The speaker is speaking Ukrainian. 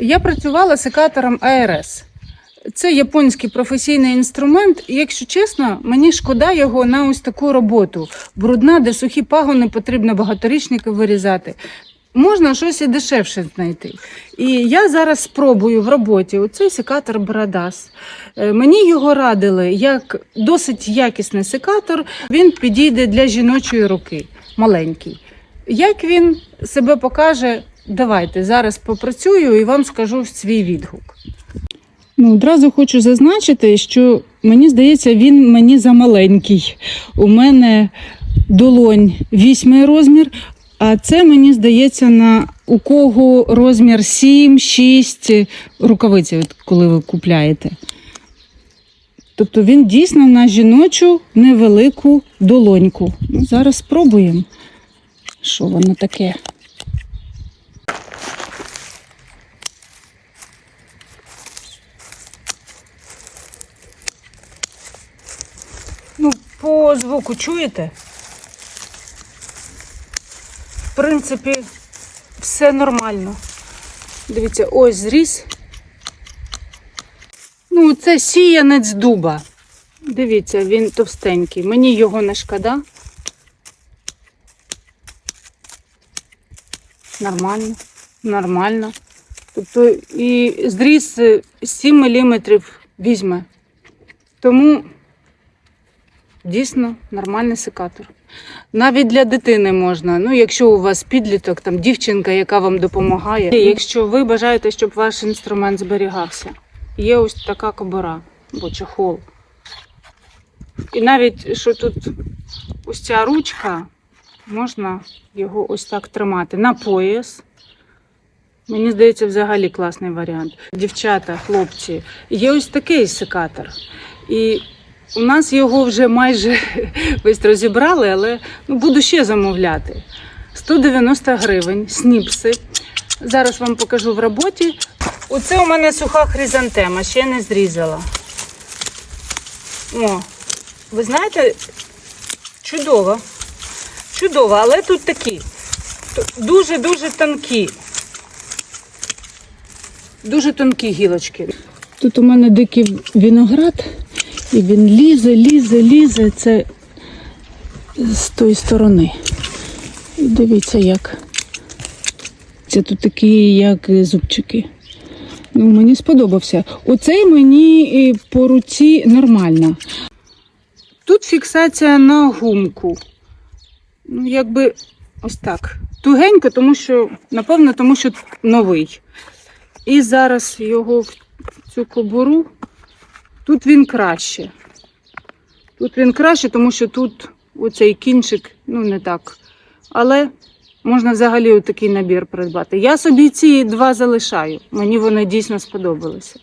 Я працювала секатором АРС. Це японський професійний інструмент. І, якщо чесно, мені шкода його на ось таку роботу. Брудна, де сухі пагони потрібно багаторічники вирізати. Можна щось і дешевше знайти. І я зараз спробую в роботі оцей секатор Брадас. Е, Мені його радили як досить якісний секатор. Він підійде для жіночої руки, маленький. Як він себе покаже, давайте зараз попрацюю і вам скажу свій відгук. Ну, одразу хочу зазначити, що мені здається, він мені замаленький. У мене долонь вісьмий розмір, а це мені здається на у кого розмір 7, 6 рукавиці, от коли ви купляєте. Тобто він дійсно на жіночу невелику долоньку. Ну, зараз спробуємо, що воно таке. Ну, по звуку чуєте? В принципі, все нормально. Дивіться, ось зріз. Ну, це сіянець дуба. Дивіться, він товстенький. Мені його не шкода. Нормально, нормально. Тобто і зріз е, 7 мм візьме. Тому дійсно нормальний секатор. Навіть для дитини можна. Ну, якщо у вас підліток, там дівчинка, яка вам допомагає. Якщо ви бажаєте, щоб ваш інструмент зберігався, є ось така кобора або чехол. І навіть що тут ось ця ручка, можна його ось так тримати на пояс. Мені здається, взагалі класний варіант. Дівчата, хлопці, є ось такий секатор. І у нас його вже майже весь розібрали, але ну, буду ще замовляти. 190 гривень, сніпси. Зараз вам покажу в роботі. Оце у мене суха хризантема, ще не зрізала. О, ви знаєте, чудово. Чудово, але тут такі дуже-дуже тонкі. Дуже тонкі гілочки. Тут у мене дикий виноград, і він лізе, лізе, лізе. Це з тої сторони. І дивіться, як. Це тут такі, як зубчики. Ну, мені сподобався. Оцей мені е, по руці нормально. Тут фіксація на гумку. Ну, якби ось так. Тугенько, тому що, напевно, тому що новий. І зараз його в цю кобуру. Тут він краще. Тут він краще, тому що тут оцей кінчик, ну не так. Але можна взагалі такий набір придбати. Я собі ці два залишаю. Мені вони дійсно сподобалися.